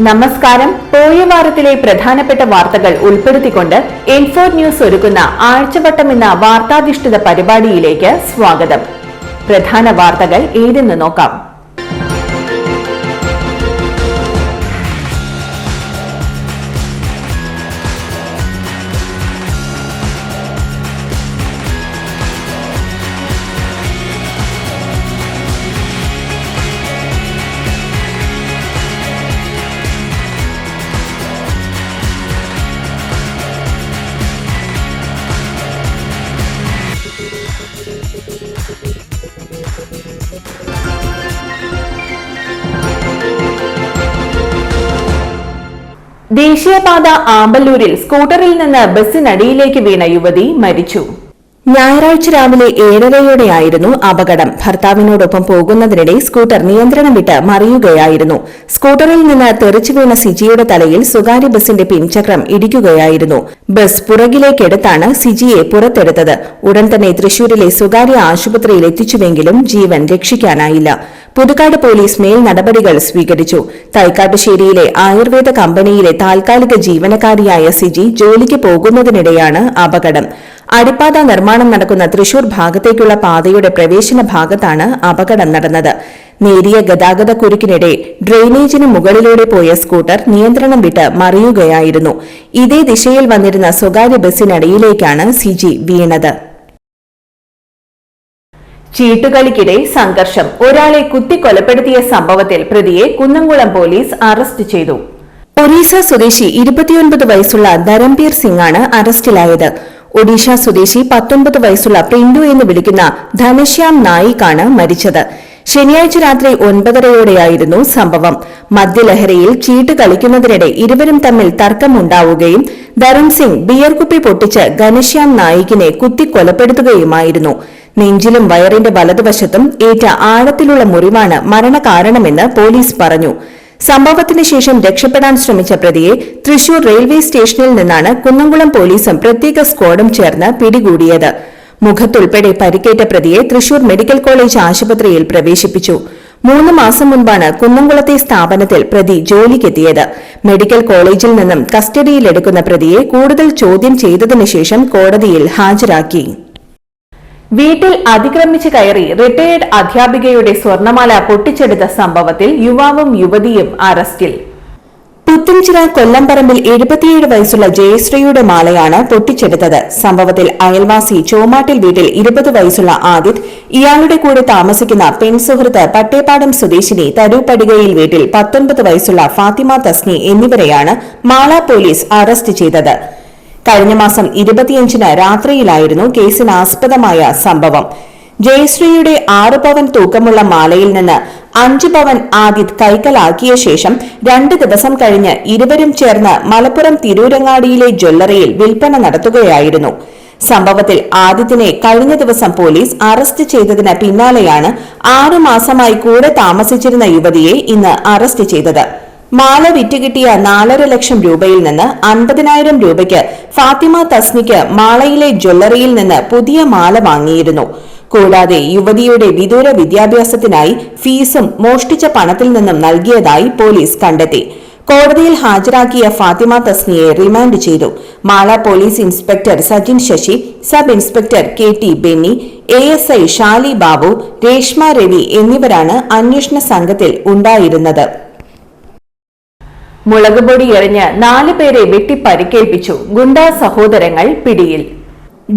നമസ്കാരം. പോയ വാരത്തിലെ പ്രധാനപ്പെട്ട വാർത്തകൾ ഉൾപ്പെടുത്തിക്കൊണ്ട് എൻഫോർ ന്യൂസ് ഒരുക്കുന്ന ആഴ്ചവട്ടം എന്ന വാർത്താധിഷ്ഠിത പരിപാടിയിലേക്ക് സ്വാഗതം. പ്രധാന വാർത്തകൾ ഏതെന്ന് നോക്കാം. ദേശീയപാത ആമ്പല്ലൂരിൽ സ്കൂട്ടറിൽ നിന്ന് ബസ്സിനടിയിലേക്ക് വീണ യുവതി മരിച്ചു. ഞായറാഴ്ച രാവിലെ ഏഴരയോടെയായിരുന്നു അപകടം. ഭർത്താവിനോടൊപ്പം പോകുന്നതിനിടെ സ്കൂട്ടർ നിയന്ത്രണം വിട്ട് മറിയുകയായിരുന്നു. സ്കൂട്ടറിൽ നിന്ന് തെറിച്ചു വീണ സിജിയുടെ തലയിൽ സ്വകാര്യ ബസിന്റെ പിൻചക്രം ഇടിക്കുകയായിരുന്നു. ബസ് പുറകിലേക്കെടുത്താണ് സിജിയെ പുറത്തെടുത്തത്. ഉടൻ തന്നെ തൃശൂരിലെ സ്വകാര്യ ആശുപത്രിയിൽ എത്തിച്ചുവെങ്കിലും ജീവൻ രക്ഷിക്കാനായില്ല. പുതുക്കാട് പോലീസ് മേൽ നടപടികൾ സ്വീകരിച്ചു. തൈക്കാട്ടുശ്ശേരിയിലെ ആയുർവേദ കമ്പനിയിലെ താൽക്കാലിക ജീവനക്കാരിയായ സിജി ജോലിക്ക് പോകുന്നതിനിടെയാണ് അപകടം. അടിപ്പാത നിർമ്മാണം നടക്കുന്ന തൃശൂർ ഭാഗത്തേക്കുള്ള പാതയുടെ പ്രവേശന ഭാഗത്താണ് അപകടം നടന്നത്. നേരിയ ഗതാഗത കുരുക്കിനിടെ ഡ്രെയിനേജിന് മുകളിലൂടെ പോയ സ്കൂട്ടർ നിയന്ത്രണം വിട്ട് മറിയുകയായിരുന്നു. ഇതേ ദിശയിൽ വന്നിരുന്ന സ്വകാര്യ ബസ്സിനടിയിലേക്കാണ് സിജി വീണത്. ചീട്ടുകളിക്കിടെ സംഘർഷം. ഒരാളെ കുത്തിക്കൊലപ്പെടുത്തിയ സംഭവത്തിൽ പ്രതിയെ കുന്നംകുളം പോലീസ് അറസ്റ്റ് ചെയ്തു. ഒറീസ സ്വദേശി ഇരുപത്തിയൊൻപത് വയസ്സുള്ള ധരംബീർ സിംഗാണ് അറസ്റ്റിലായത്. ഒഡീഷ സ്വദേശി പത്തൊൻപത് വയസ്സുള്ള പ്രിന്റു എന്ന് വിളിക്കുന്ന ധനശ്യാം നായിക്കാണ് മരിച്ചത്. ശനിയാഴ്ച രാത്രി ഒൻപതരയോടെയായിരുന്നു സംഭവം. മദ്യലഹരിയിൽ ചീട്ട് കളിക്കുന്നതിനിടെ ഇരുവരും തമ്മിൽ തർക്കമുണ്ടാവുകയും ധരം സിംഗ് ബിയർ കുപ്പി പൊട്ടിച്ച് ഘനശ്യാം നായിക്കിനെ കുത്തിക്കൊലപ്പെടുത്തുകയുമായിരുന്നു. നെഞ്ചിലും വയറിന്റെ വലതുവശത്തും ഏറ്റ ആഴത്തിലുള്ള മുറിവാണ് മരണകാരണമെന്ന് പോലീസ് പറഞ്ഞു. സംഭവത്തിന് ശേഷം രക്ഷപ്പെടാൻ ശ്രമിച്ച പ്രതിയെ തൃശൂർ റെയിൽവേ സ്റ്റേഷനിൽ നിന്നാണ് കുന്നംകുളം പോലീസും പ്രത്യേക സ്ക്വാഡും ചേർന്ന് പിടികൂടിയത്. മുഖത്തുൾപ്പെടെ പരിക്കേറ്റ പ്രതിയെ തൃശൂർ മെഡിക്കൽ കോളേജ് ആശുപത്രിയിൽ പ്രവേശിപ്പിച്ചു. മൂന്ന് മാസം മുൻപാണ് കുന്നംകുളത്തെ സ്ഥാപനത്തിൽ പ്രതി ജോലിക്കെത്തിയത്. മെഡിക്കൽ കോളേജിൽ നിന്നും കസ്റ്റഡിയിലെടുക്കുന്ന പ്രതിയെ കൂടുതൽ ചോദ്യം ചെയ്തതിനു ശേഷം കോടതിയിൽ ഹാജരാക്കി. വീട്ടിൽ അതിക്രമിച്ച് കയറി റിട്ടയേർഡ് അധ്യാപികയുടെ സ്വർണമാല പൊട്ടിച്ചെടുത്ത സംഭവത്തിൽ യുവാവും യുവതിയും അറസ്റ്റിൽ. പുത്തൻചിറ കൊല്ലംപറമ്പിൽ എഴുപത്തിയേഴ് വയസ്സുള്ള ജയശ്രീയുടെ മാലയാണ് പൊട്ടിച്ചെടുത്തത്. സംഭവത്തിൽ അയൽവാസി ചോമാട്ടിൽ വീട്ടിൽ ഇരുപത് വയസ്സുള്ള ആദിത് ഇയാളുടെ കൂടെ താമസിക്കുന്ന പെൺസുഹൃത്ത് പട്ടേപ്പാടം സ്വദേശിനി തരൂപ്പടികയിൽ വീട്ടിൽ പത്തൊൻപത് വയസ്സുള്ള ഫാത്തിമ തസ്നി എന്നിവരെയാണ് മാള പോലീസ് അറസ്റ്റ് ചെയ്തത്. കഴിഞ്ഞ മാസം ഇരുപത്തിയഞ്ചിന് രാത്രിയിലായിരുന്നു കേസിനാസ്പദമായ സംഭവം. ജയശ്രീയുടെ ആറ് പവൻ തൂക്കമുള്ള മാലയിൽ നിന്ന് അഞ്ച് പവൻ ആദിത് കൈക്കലാക്കിയ ശേഷം രണ്ട് ദിവസം കഴിഞ്ഞ് ഇരുവരും ചേർന്ന് മലപ്പുറം തിരൂരങ്ങാടിയിലെ ജ്വല്ലറിയിൽ വിൽപ്പന നടത്തുകയായിരുന്നു. സംഭവത്തിൽ ആദിത്യനെ കഴിഞ്ഞ ദിവസം പോലീസ് അറസ്റ്റ് ചെയ്തതിന് പിന്നാലെയാണ് ആറു മാസമായി കൂടെ താമസിച്ചിരുന്ന യുവതിയെ ഇന്ന് അറസ്റ്റ് ചെയ്തത്. മാല വിറ്റുകിട്ടിയ നാലര ലക്ഷം രൂപയിൽ നിന്ന് അൻപതിനായിരം രൂപയ്ക്ക് ഫാത്തിമ തസ്മിക്ക് മാളയിലെ ജ്വല്ലറിയിൽ നിന്ന് പുതിയ മാല വാങ്ങിയിരുന്നു. കൂടാതെ യുവതിയുടെ വിദൂര വിദ്യാഭ്യാസത്തിനായി ഫീസും മോഷ്ടിച്ച പണത്തിൽ നിന്നും നൽകിയതായി പോലീസ് കണ്ടെത്തി. കോടതിയിൽ ഹാജരാക്കിയ ഫാത്തിമ തസ്നിയെ റിമാൻഡ് ചെയ്തു. Mala police inspector Sajin Sasi sub inspector K T Benny A S I Shali Babu Reshma Ravi എന്നിവരാണ് അന്വേഷണ സംഘത്തിൽ ഉണ്ടായിരുന്നത്. മുളകുപൊടി എറിഞ്ഞ് നാലുപേരെ വെട്ടിപ്പരിക്കേൽപ്പിച്ചു ഗുണ്ടാ സഹോദരങ്ങൾ പിടിയിൽ.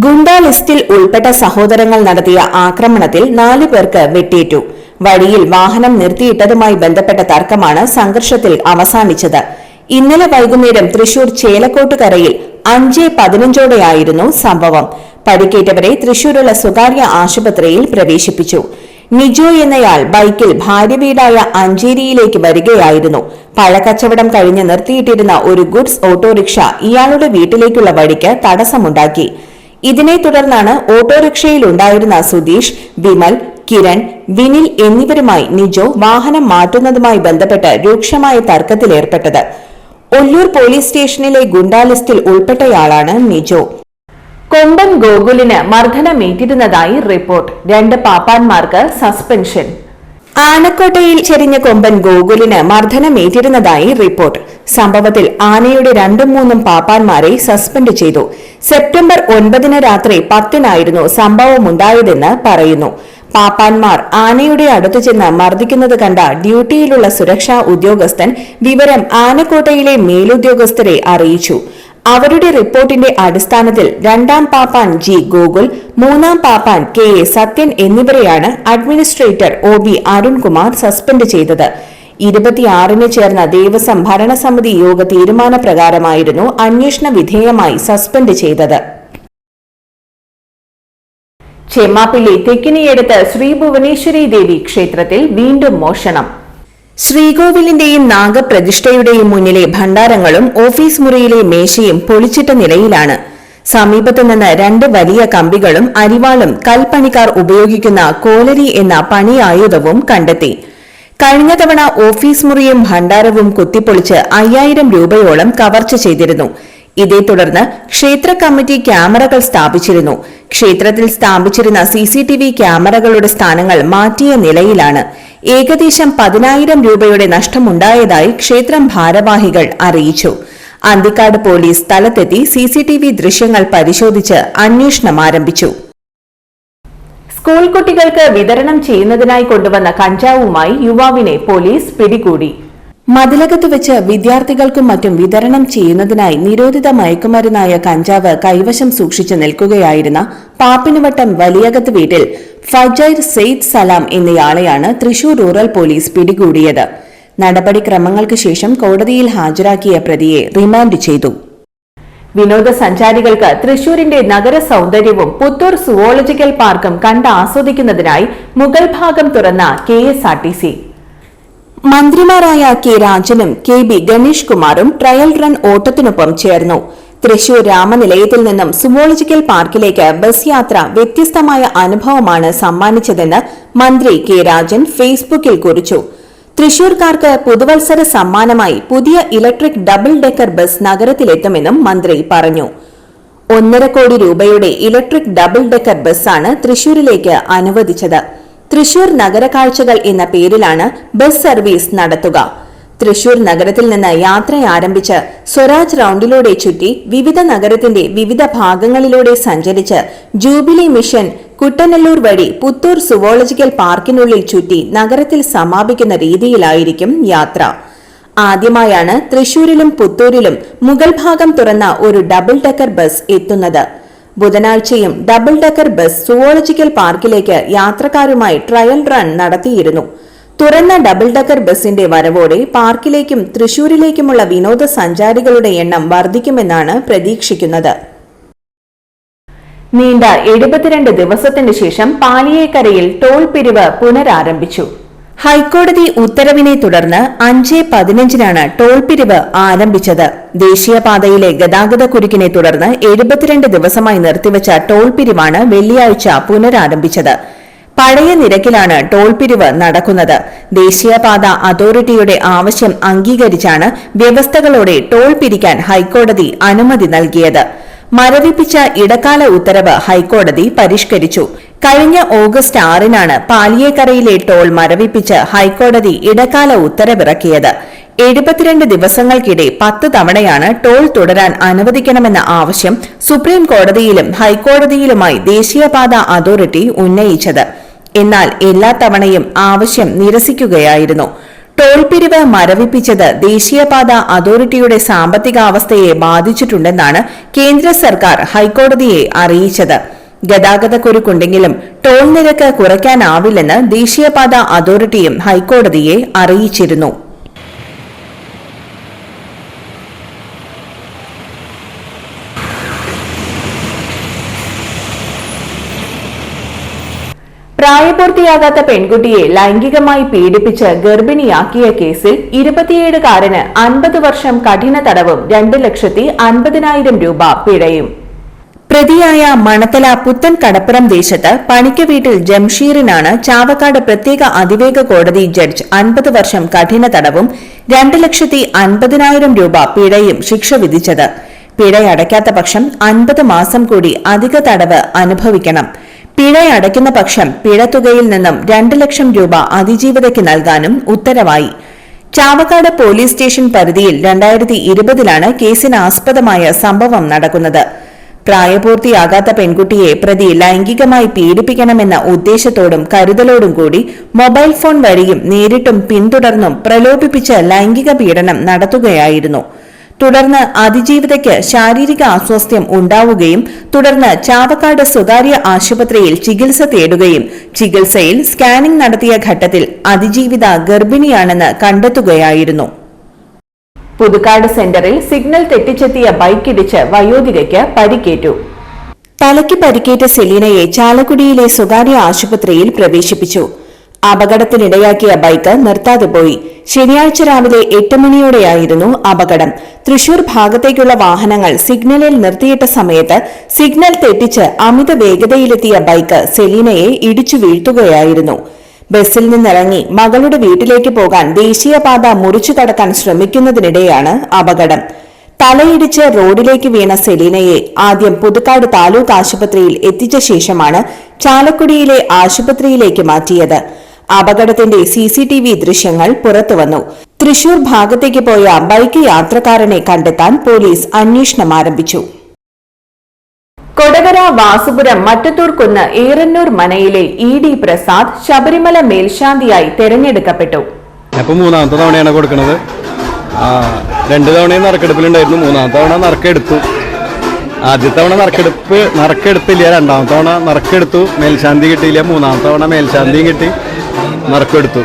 ഗുണ്ടാ ലിസ്റ്റിൽ ഉൾപ്പെട്ട സഹോദരങ്ങൾ നടത്തിയ ആക്രമണത്തിൽ നാലു പേർക്ക് വെട്ടിയിട്ടു വഴിയിൽ വാഹനം നിർത്തിയിട്ടതുമായി ബന്ധപ്പെട്ട തർക്കമാണ് സംഘർഷത്തിൽ അവസാനിച്ചത്. ഇന്നലെ വൈകുന്നേരം തൃശൂർ ചേലക്കോട്ടുകരയിൽ അഞ്ച് പതിനഞ്ചോടെയായിരുന്നു സംഭവം. പരിക്കേറ്റവരെ തൃശൂരുള്ള സ്വകാര്യ ആശുപത്രിയിൽ പ്രവേശിപ്പിച്ചു. നിജോ എന്നയാൾ ബൈക്കിൽ ഭാര്യ വീടായ അഞ്ചേരിയിലേക്ക് വരികയായിരുന്നു. പഴക്കച്ചവടം കഴിഞ്ഞ് നിർത്തിയിട്ടിരുന്ന ഒരു ഗുഡ്സ് ഓട്ടോറിക്ഷ ഇയാളുടെ വീട്ടിലേക്കുള്ള വഴിക്ക് തടസ്സമുണ്ടാക്കി. ഇതിനെ തുടർന്നാണ് ഓട്ടോറിക്ഷയിലുണ്ടായിരുന്ന സുധീഷ് വിമൽ കിരൺ വിനിൽ എന്നിവരുമായി നിജോ വാഹനം മാറ്റുന്നതുമായി ബന്ധപ്പെട്ട് രൂക്ഷമായ തർക്കത്തിലേർപ്പെട്ടത്. ഒല്ലൂർ പോലീസ് സ്റ്റേഷനിലെ ഗുണ്ടാലിസ്റ്റിൽ ഉൾപ്പെട്ടയാളാണ് നിജോ. കൊമ്പൻ ഗോകുലിന് മർദ്ദനമേറ്റിരുന്നതായി റിപ്പോർട്ട്. രണ്ട് പാപ്പാന്മാർക്ക് സസ്പെൻഷൻ. ആനക്കോട്ടയിൽ ചെരിഞ്ഞ കൊമ്പൻ ഗോകുലിന് മർദ്ദനമേറ്റിരുന്നതായി റിപ്പോർട്ട്. സംഭവത്തിൽ ആനയുടെ രണ്ടും മൂന്നും പാപ്പാന്മാരെ സസ്പെൻഡ് ചെയ്തു. സെപ്റ്റംബർ ഒൻപതിന് രാത്രി പത്തിനായിരുന്നു സംഭവമുണ്ടായതെന്ന് പറയുന്നു. പാപ്പാന്മാർ ആനയുടെ അടുത്തു ചെന്ന് മർദ്ദിക്കുന്നത് കണ്ട ഡ്യൂട്ടിയിലുള്ള സുരക്ഷാ ഉദ്യോഗസ്ഥൻ വിവരം ആനക്കോട്ടയിലെ മേലുദ്യോഗസ്ഥരെ അറിയിച്ചു. അവരുടെ റിപ്പോർട്ടിന്റെ അടിസ്ഥാനത്തിൽ രണ്ടാം പാപ്പാൻ ജി ഗോകുൽ മൂന്നാം പാപ്പാൻ കെ എ സത്യൻ എന്നിവരെയാണ് administrator O B Arunkumar suspend ചെയ്തത്. ഇരുപത്തിയാറിന് ചേർന്ന ദേവസ്വം ഭരണസമിതി യോഗ തീരുമാനപ്രകാരമായിരുന്നു അന്വേഷണ വിധേയമായി സസ്പെൻഡ് ചെയ്തത്. ചെമ്മാപ്പിള്ളി തെക്കിനിയടുത്ത് ശ്രീ ഭുവനേശ്വരി ദേവി ക്ഷേത്രത്തിൽ വീണ്ടും മോഷണം. ശ്രീകോവിലിന്റെയും നാഗപ്രതിഷ്ഠയുടെയും മുന്നിലെ ഭണ്ഡാരങ്ങളും ഓഫീസ് മുറിയിലെ മേശയും പൊളിച്ചിട്ട നിലയിലാണ്. സമീപത്തു നിന്ന് രണ്ട് വലിയ കമ്പികളും അരിവാളും കൽപ്പണിക്കാർ ഉപയോഗിക്കുന്ന കോലരി എന്ന പണിയായുധവും കണ്ടെത്തി. കഴിഞ്ഞ തവണ ഓഫീസ് മുറിയും ഭണ്ഡാരവും കുത്തിപ്പൊളിച്ച് അയ്യായിരം രൂപയോളം കവർച്ച ചെയ്തിരുന്നു. ഇതേ തുടർന്ന് ക്ഷേത്ര കമ്മിറ്റി ക്യാമറകൾ സ്ഥാപിച്ചിരുന്നു. ക്ഷേത്രത്തിൽ സ്ഥാപിച്ചിരുന്ന സി സി ടി വി ക്യാമറകളുടെ സ്ഥാനങ്ങൾ മാറ്റിയ നിലയിലാണ്. ഏകദേശം പതിനായിരം രൂപയുടെ നഷ്ടമുണ്ടായതായി ക്ഷേത്രം ഭാരവാഹികൾ അറിയിച്ചു. അന്തിക്കാട് പോലീസ് സ്ഥലത്തെത്തി സി സി ടി വി ദൃശ്യങ്ങൾ പരിശോധിച്ച് അന്വേഷണം ആരംഭിച്ചു. സ്കൂൾ കുട്ടികൾക്ക് വിതരണം ചെയ്യുന്നതിനായി കൊണ്ടുവന്ന കഞ്ചാവുമായി യുവാവിനെ പോലീസ് പിടികൂടി. മതിലകത്ത് വെച്ച് വിദ്യാർത്ഥികൾക്കും മറ്റും വിതരണം ചെയ്യുന്നതിനായി നിരോധിത മയക്കുമരുന്നായ കഞ്ചാവ് കൈവശം സൂക്ഷിച്ചു നിൽക്കുകയായിരുന്ന പാപ്പിനുവട്ടം വലിയകത്ത് വീട്ടിൽ ഫജൈർ സെയ്ദ് സലാം എന്നയാളെയാണ് തൃശൂർ റൂറൽ പോലീസ് പിടികൂടിയത്. നടപടിക്രമങ്ങൾക്ക് ശേഷം കോടതിയിൽ ഹാജരാക്കിയ പ്രതിയെ റിമാൻഡ് ചെയ്തു. വിനോദസഞ്ചാരികൾക്ക് തൃശൂരിന്റെ നഗര സൗന്ദര്യവും പുത്തൂർ സുവോളജിക്കൽ പാർക്കും കണ്ട് ആസ്വദിക്കുന്നതിനായി മുഗൾ ഭാഗം തുറന്ന K S R T C. മന്ത്രിമാരായ കെ രാജനും കെ ബി ഗണേഷ് കുമാറും ട്രയൽ റൺ ഓട്ടത്തിനൊപ്പം ചേർന്നു. തൃശൂർ രാമനിലയത്തിൽ നിന്നും സുവോളജിക്കൽ പാർക്കിലേക്ക് ബസ് യാത്ര വ്യത്യസ്തമായ അനുഭവമാണ് സമ്മാനിച്ചതെന്ന് മന്ത്രി കെ രാജൻ ഫേസ്ബുക്കിൽ കുറിച്ചു. തൃശൂർക്കാർക്ക് പുതുവത്സര സമ്മാനമായി പുതിയ ഇലക്ട്രിക് ഡബിൾ ഡെക്കർ ബസ് നഗരത്തിലെത്തുമെന്നും മന്ത്രി പറഞ്ഞു. ഒന്നര കോടി രൂപയുടെ ഇലക്ട്രിക് ഡബിൾ ഡെക്കർ ബസ്സാണ് തൃശൂരിലേക്ക് അനുവദിച്ചത്. തൃശൂർ നഗരക്കാഴ്ചകൾ എന്ന പേരിലാണ് ബസ് സർവീസ് നടത്തുക. തൃശൂർ നഗരത്തിൽ നിന്ന് യാത്ര ആരംഭിച്ച് സ്വരാജ് റൌണ്ടിലൂടെ ചുറ്റി വിവിധ നഗരത്തിന്റെ വിവിധ ഭാഗങ്ങളിലൂടെ സഞ്ചരിച്ച് ജൂബിലി മിഷൻ കുട്ടനല്ലൂർ വഴി പുത്തൂർ സുവോളജിക്കൽ പാർക്കിനുള്ളിൽ ചുറ്റി നഗരത്തിൽ സമാപിക്കുന്ന രീതിയിലായിരിക്കും യാത്ര. ആദ്യമായാണ് തൃശൂരിലും പുത്തൂരിലും മുഗൾ ഭാഗം തുറന്ന ഒരു ഡബിൾ ഡെക്കർ ബസ് എത്തുന്നത്. ബുധനാഴ്ചയും ഡബിൾ ഡെക്കർ ബസ് സുവോളജിക്കൽ പാർക്കിലേക്ക് യാത്രക്കാരുമായി ട്രയൽ റൺ നടത്തിയിരുന്നു. തുറന്ന ഡബിൾ ഡെക്കർ ബസിന്റെ വരവോടെ പാർക്കിലേക്കും തൃശൂരിലേക്കുമുള്ള വിനോദസഞ്ചാരികളുടെ എണ്ണം വർദ്ധിക്കുമെന്നാണ് പ്രതീക്ഷിക്കുന്നത്. നീണ്ട എഴുപത്തിരണ്ട് ദിവസത്തിന് ശേഷം പാലിയേക്കരയിൽ ടോൾ പിരിവ് പുനരാരംഭിച്ചു. ഹൈക്കോടതി ഉത്തരവിനെ തുടർന്ന് അഞ്ച് പതിനഞ്ചിനാണ് ടോൾ പിരിവ് ആരംഭിച്ചത്. ദേശീയപാതയിലെ ഗതാഗത കുരുക്കിനെ തുടർന്ന് എഴുപത്തിരണ്ട് ദിവസമായി നിർത്തിവച്ച ടോൾ പിരിവാണ് വെള്ളിയാഴ്ച പുനരാരംഭിച്ചത്. പഴയ നിരക്കിലാണ് ടോൾ പിരിവ് നടക്കുന്നത്. ദേശീയപാത അതോറിറ്റിയുടെ ആവശ്യം അംഗീകരിച്ചാണ് വ്യവസ്ഥകളോടെ ടോൾ പിരിക്കാൻ ഹൈക്കോടതി അനുമതി നൽകിയത്. മരവിപ്പിച്ച ഇടക്കാല ഉത്തരവ് ഹൈക്കോടതി പരിഷ്കരിച്ചു. കഴിഞ്ഞ ഓഗസ്റ്റ് ആറിനാണ് പാലിയേക്കരയിലെ ടോൾ മരവിപ്പിച്ച് ഹൈക്കോടതി ഇടക്കാല ഉത്തരവിറക്കിയത്. എഴുപത്തിരണ്ട് ദിവസങ്ങൾക്കിടെ പത്ത് തവണയാണ് ടോൾ തുടരാൻ അനുവദിക്കണമെന്ന ആവശ്യം സുപ്രീം കോടതിയിലും ഹൈക്കോടതിയിലുമായി ദേശീയപാത അതോറിറ്റി ഉന്നയിച്ചത്. എന്നാൽ എല്ലാ തവണയും ആവശ്യം നിരസിക്കുകയായിരുന്നു. ടോൾ പിരിവ് മരവിപ്പിച്ചത് ദേശീയപാത അതോറിറ്റിയുടെ സാമ്പത്തികാവസ്ഥയെ ബാധിച്ചിട്ടുണ്ടെന്നാണ് കേന്ദ്ര സർക്കാർ ഹൈക്കോടതിയെ അറിയിച്ചത്. ഗതാഗതക്കുരുക്കുണ്ടെങ്കിലും ടോൾ നിരക്ക് കുറയ്ക്കാനാവില്ലെന്ന് ദേശീയപാത അതോറിറ്റിയും ഹൈക്കോടതിയെ അറിയിച്ചിരുന്നു. പ്രായപൂർത്തിയാകാത്ത പെൺകുട്ടിയെ ലൈംഗികമായി പീഡിപ്പിച്ച് ഗർഭിണിയാക്കിയ കേസിൽ ഇരുപത്തിയേഴുകാരന് അൻപത് വർഷം കഠിന തടവും രണ്ട് ലക്ഷത്തി അൻപതിനായിരം രൂപ പിഴയും. പ്രതിയായ മണത്തല പുത്തൻ കടപ്പുറം ദേശത്ത് പണിക്ക വീട്ടിൽ ജംഷീറിനാണ് ചാവക്കാട് പ്രത്യേക അതിവേഗ കോടതി ജഡ്ജ് അൻപത് വർഷം കഠിന തടവും രണ്ട് ലക്ഷത്തി അൻപതിനായിരം രൂപ പിഴയും ശിക്ഷ വിധിച്ചത്. പിഴയടയ്ക്കാത്ത പക്ഷം അൻപത് മാസം കൂടി അധിക തടവ് അനുഭവിക്കണം. പിഴ അടയ്ക്കുന്ന പക്ഷം പിഴത്തുകയിൽ നിന്നും രണ്ട് ലക്ഷം രൂപ അതിജീവിതയ്ക്ക് നൽകാനും ഉത്തരവായി. ചാവക്കാട് പോലീസ് സ്റ്റേഷൻ പരിധിയിൽ രണ്ടായിരത്തി ഇരുപതിലാണ് കേസിന് ആസ്പദമായ സംഭവം നടക്കുന്നത്. പ്രായപൂർത്തിയാകാത്ത പെൺകുട്ടിയെ പ്രതി ലൈംഗികമായി പീഡിപ്പിക്കണമെന്ന ഉദ്ദേശത്തോടും കരുതലോടും കൂടി മൊബൈൽ ഫോൺ വഴിയും നേരിട്ടും പിന്തുടർന്നും പ്രലോഭിപ്പിച്ച് ലൈംഗിക പീഡനം നടത്തുകയായിരുന്നു. തുടർന്ന് അതിജീവിതയ്ക്ക് ശാരീരിക അസ്വാസ്ഥ്യം ഉണ്ടാവുകയും തുടർന്ന് ചാവക്കാട് സ്വകാര്യ ആശുപത്രിയിൽ ചികിത്സ തേടുകയും ചികിത്സയിൽ സ്കാനിംഗ് നടത്തിയ ഘട്ടത്തിൽ അതിജീവിത ഗർഭിണിയാണെന്ന് കണ്ടെത്തുകയായിരുന്നു. പുതുക്കാട് സെന്ററിൽ സിഗ്നൽ തെറ്റിച്ചെത്തിയ ബൈക്കിടിച്ച് വയോധികയ്ക്ക് പരിക്കേറ്റു. തലയ്ക്ക് പരിക്കേറ്റ സെലീനയെ ചാലക്കുടിയിലെ സ്വകാര്യ ആശുപത്രിയിൽ പ്രവേശിപ്പിച്ചു. അപകടത്തിനിടയാക്കിയ ബൈക്ക് നിർത്താതെ പോയി. ശനിയാഴ്ച രാവിലെ എട്ട് മണിയോടെയായിരുന്നു അപകടം. തൃശൂർ ഭാഗത്തേക്കുള്ള വാഹനങ്ങൾ സിഗ്നലിൽ നിർത്തിയിട്ട സമയത്ത് സിഗ്നൽ തെറ്റിച്ച് അമിത വേഗതയിലെത്തിയ ബൈക്ക് സെലീനയെ ഇടിച്ചു വീഴ്ത്തുകയായിരുന്നു. ബസ്സിൽ നിന്നിറങ്ങി മകളുടെ വീട്ടിലേക്ക് പോകാൻ ദേശീയപാത മുറിച്ചു കടക്കാൻ ശ്രമിക്കുന്നതിനിടെയാണ് അപകടം. തലയിടിച്ച് റോഡിലേക്ക് വീണ സെലീനയെ ആദ്യം പുതുക്കാട് താലൂക്ക് ആശുപത്രിയിൽ എത്തിച്ച ശേഷമാണ് ചാലക്കുടിയിലെ ആശുപത്രിയിലേക്ക് മാറ്റിയത്. അപകടത്തിന്റെ സി സി ടി വി ദൃശ്യങ്ങൾ പുറത്തുവന്നു തൃശൂർ ഭാഗത്തേക്ക് പോയ ബൈക്ക് യാത്രക്കാരനെ കണ്ടെത്താൻ പോലീസ് അന്വേഷണം ആരംഭിച്ചു. കൊടകര വാസുപുരം മറ്റത്തൂർക്കുന്ന് ഏറന്നൂർ മനയിലെ ഇ ഡി പ്രസാദ് ശബരിമല മേൽശാന്തിയായി തെരഞ്ഞെടുക്കപ്പെട്ടു. അപ്പോൾ മൂന്നാമത്തെ തവണയാണ് കൊടുക്കുന്നത് ആ, രണ്ട് തവണയും നറുക്കെടുപ്പിലുണ്ടായിരുന്നു. മൂന്നാം തവണ നറുക്കെടുത്തു. ആദ്യ തവണ നറുക്കെടുപ്പ് നറുക്കെടുത്തില്ല രണ്ടാം തവണ നറുക്കെടുത്തു. മേൽശാന്തി കിട്ടിയില്ല മൂന്നാം തവണ മേൽശാന്തിയും കിട്ടി. നറുക്കെടുത്തു.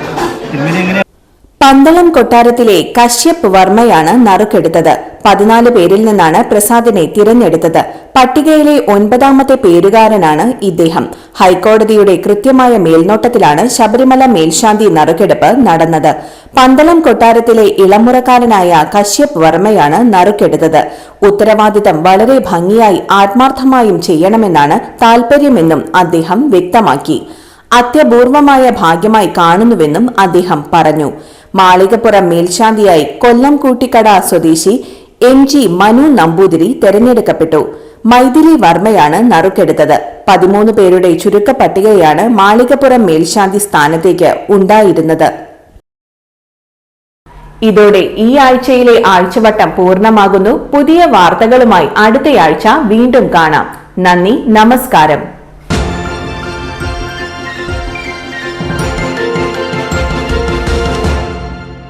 പന്തളം കൊട്ടാരത്തിലെ കശ്യപ് വർമ്മയാണ് നറുക്കെടുത്തത്. പതിനാല് പേരിൽ നിന്നാണ് പ്രസാദിനെ തിരഞ്ഞെടുത്തത്. പട്ടികയിലെ ഒൻപതാമത്തെ പേരുകാരനാണ് ഇദ്ദേഹം. ഹൈക്കോടതിയുടെ കൃത്യമായ മേൽനോട്ടത്തിലാണ് ശബരിമല മേൽശാന്തി നറുക്കെടുപ്പ് നടന്നത്. പന്തളം കൊട്ടാരത്തിലെ ഇളമുറക്കാരനായ കശ്യപ് വർമ്മയാണ് നറുക്കെടുത്തത്. ഉത്തരവാദിത്തം വളരെ ഭംഗിയായി ആത്മാർത്ഥമായും ചെയ്യണമെന്നാണ് താൽപര്യമെന്നും അദ്ദേഹം വ്യക്തമാക്കി. അത്യപൂർവമായ ഭാഗ്യമായി കാണുന്നുവെന്നും അദ്ദേഹം പറഞ്ഞു. മാളികപ്പുറം മേൽശാന്തിയായി കൊല്ലം കൂട്ടിക്കട സ്വദേശി എം ജി മനു നമ്പൂതിരി തെരഞ്ഞെടുക്കപ്പെട്ടു. മൈഥിലി വർമ്മയാണ് നറുക്കെടുത്തത്. പതിമൂന്ന് പേരുടെ ചുരുക്കപ്പട്ടികയാണ് മാളികപ്പുറം മേൽശാന്തി സ്ഥാനത്തേക്ക് ഉണ്ടായിരുന്നത്. ഇതോടെ ഈ ആഴ്ചയിലെ ആഴ്ചവട്ടം പൂർണമാകുന്നു. പുതിയ വാർത്തകളുമായി അടുത്തയാഴ്ച വീണ്ടും കാണാം. നന്ദി നമസ്കാരം.